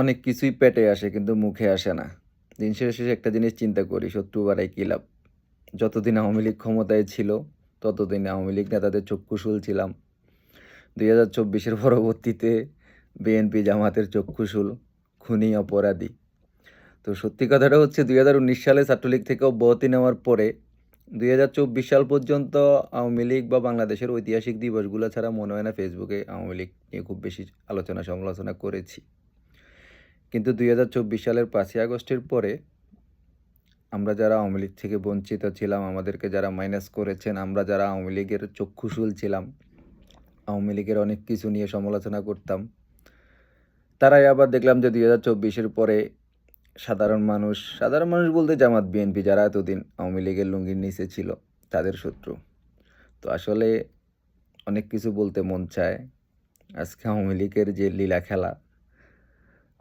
অনেক কিছুই পেটে আসে, কিন্তু মুখে আসে না। দিন শেষে একটা জিনিস চিন্তা করি শত্রু বাড়াই কী লাভ? যতদিন আওয়ামী লীগ ক্ষমতায় ছিল, ততদিন আওয়ামী লীগ নেতাদের চক্ষুশুল ছিলাম। দুই হাজার চব্বিশের পরবর্তীতে বিএনপি জামাতের চক্ষুশুল, খুনি, অপরাধী। তো সত্যি কথাটা হচ্ছে দুই হাজার উনিশ সালে ছাত্রলীগ থেকে অব্যাহতি নেওয়ার পরে দুই হাজার চব্বিশ সাল পর্যন্ত আওয়ামী লীগ বা বাংলাদেশের ঐতিহাসিক দিবসগুলো ছাড়া মনে হয় না ফেসবুকে আওয়ামী লীগ নিয়ে খুব বেশি আলোচনা সমালোচনা করেছি। কিন্তু দুই হাজার চব্বিশ সালের পাঁচই আগস্টের পরে আমরা যারা আওয়ামী লীগ থেকে বঞ্চিত ছিলাম, আমাদেরকে যারা মাইনাস করেছেন, আমরা যারা আওয়ামী লীগের চক্ষুশুল ছিলাম, আওয়ামী লীগের অনেক কিছু নিয়ে সমালোচনা করতাম। তারাই আবার দেখলাম যে দুই হাজার চব্বিশের পরে সাধারণ মানুষ সাধারণ মানুষ বলতে জামাত বিএনপি যারা এতদিন আওয়ামী লীগের লুঙ্গির নিচে ছিল, তাদের শত্রু। তো আসলে অনেক কিছু বলতে মন চায়। আজকে আওয়ামী লীগের যে লীলা খেলা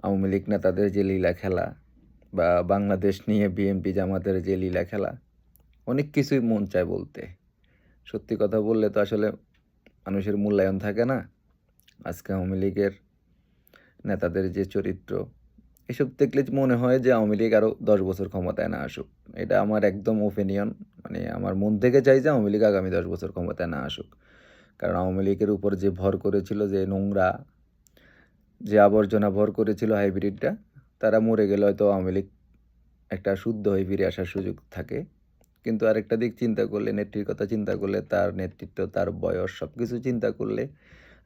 আওয়ামী লীগ নেতাদের যে লীলা খেলা বা বাংলাদেশ নিয়ে বিএনপি জামাতের যে লীলা খেলা, অনেক কিছুই মন চায় বলতে। সত্যি কথা বললে তো আসলে মানুষের মূল্যায়ন থাকে না। আজকে আওয়ামী লীগের নেতাদের যে চরিত্র, এসব দেখলে মনে হয় যে আওয়ামী লীগ আরও দশ বছর ক্ষমতায় না আসুক। এটা আমার একদম ওপিনিয়ন মানে আমার মন থেকে চাই যে আওয়ামী লীগ আগামী দশ বছর ক্ষমতায় না আসুক। কারণ আওয়ামী লীগের উপর যে ভর করেছিল যে নোংরা যে আবর্জনা ভর করেছিল হাইব্রিডটা, তারা মরে গেলে হয়তো আওয়ামী লীগ একটা শুদ্ধ হয়ে ফিরে আসার সুযোগ থাকে। কিন্তু আরেকটা দিক চিন্তা করলে, নেত্রীর কথা চিন্তা করলে, তার নেতৃত্ব, তার বয়স সব কিছু চিন্তা করলে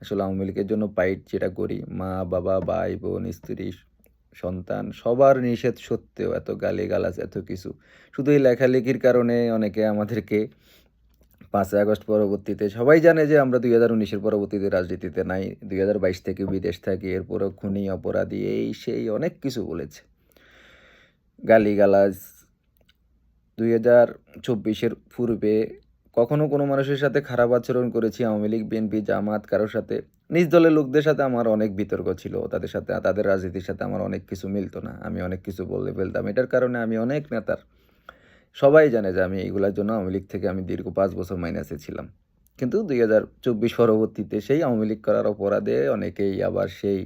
আসলে আওয়ামী লীগের জন্য পাইট যেটা করি, মা, বাবা, ভাই, বোন, স্ত্রী, সন্তান, সবার নিষেধ সত্ত্বেও এত গালি গালাজ এত কিছু। শুধু এই লেখালেখির কারণে অনেকে আমাদেরকে পাঁচই আগস্ট পরবর্তীতে, সবাই জানে যে আমরা দুই হাজার উনিশের পরবর্তীতে রাজনীতিতে নাই, দুই হাজার বাইশ থেকে বিদেশ থাকি, এরপরও খুনি, অপরাধী, এই সেই অনেক কিছু বলেছে। গালিগালাজ দুই হাজার চব্বিশের পূর্বে কখনো কোনো মানুষের সাথে খারাপ আচরণ করেছি, আওয়ামী লীগ, বিএনপি, জামাত, কারোর সাথে। নিজ দলের লোকদের সাথে আমার অনেক বিতর্ক ছিল, তাদের সাথে, তাদের রাজনীতির সাথে আমার অনেক কিছু মিলতো না, আমি অনেক কিছু বললে ফেলতাম, এটার কারণে আমি অনেক নেতার সবাই জানে যে আমি এইগুলোর জন্য আওয়ামী লীগ থেকে আমি দীর্ঘ পাঁচ বছর মাইনাসে ছিলাম। কিন্তু দুই হাজার চব্বিশ পরবর্তীতে সেই আওয়ামী লীগ করার অপরাধে অনেকেই আবার সেই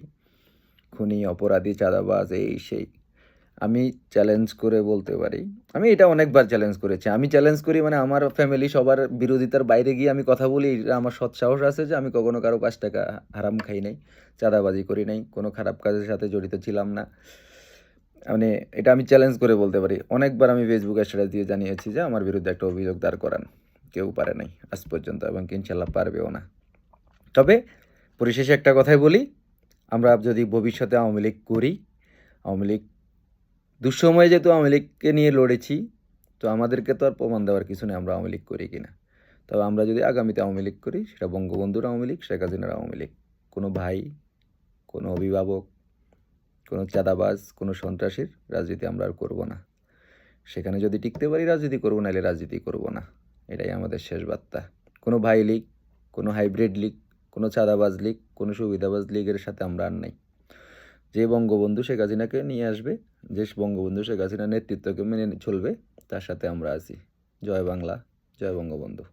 খুনি অপরাধী চাঁদাবাজ, এই সেই। আমি চ্যালেঞ্জ করে বলতে পারি, আমি এটা অনেকবার চ্যালেঞ্জ করেছি। আমি চ্যালেঞ্জ করি মানে আমার ফ্যামিলি সবার বিরোধিতার বাইরে গিয়ে আমি কথা বলি আমার সৎ সাহস আছে যে আমি কখনো কারও পাঁচ টাকা হারাম খাই নাই, চাঁদাবাজি করি নাই, কোনো খারাপ কাজের সাথে জড়িত ছিলাম না। মানে এটা আমি চ্যালেঞ্জ করে বলতে পারি। অনেকবার আমি ফেসবুকে স্ট্যাটাস দিয়ে জানিয়েছি যে আমার বিরুদ্ধে একটা অভিযোগ দাঁড় করান। কেউ পারে নাই আজ পর্যন্ত এবং ইনশাল্লাহ পারবেও না। তবে পরিশেষে একটা কথাই বলি, আমরা যদি ভবিষ্যতে আওয়ামী লীগ করি, আওয়ামী লীগ দুঃসময়ে যেহেতু আওয়ামী লীগকে নিয়ে লড়েছি, তো আমাদেরকে তো আর প্রমাণ দেওয়ার কিছু নেই আমরা আওয়ামী লীগ করি কিনা। তবে আমরা যদি আগামীতে আওয়ামী লীগ করি, সেটা বঙ্গবন্ধুর আওয়ামী লীগ, শেখ হাসিনার আওয়ামী লীগ। কোনো ভাই, কোনো অভিভাবক কোনো চাঁদাবাজ, কোনো সন্ত্রাসীর রাজনীতি আমরা আর করব না। সেখানে যদি টিকতে পারি রাজনীতি করব, নাহলে রাজনীতি করব না। এটাই আমাদের শেষ বার্তা। কোনো ভাই লীগ, কোনো হাইব্রিড লীগ, কোনো চাঁদাবাজ লীগ, কোনো সুবিধাবাজ লীগের সাথে আমরা আর নাই। যে বঙ্গবন্ধু শেখ হাসিনাকে নিয়ে আসবে, যে বঙ্গবন্ধু শেখ হাসিনার নেতৃত্বকে মেনে চলবে, তার সাথে আমরা আছি। জয় বাংলা, জয় বঙ্গবন্ধু।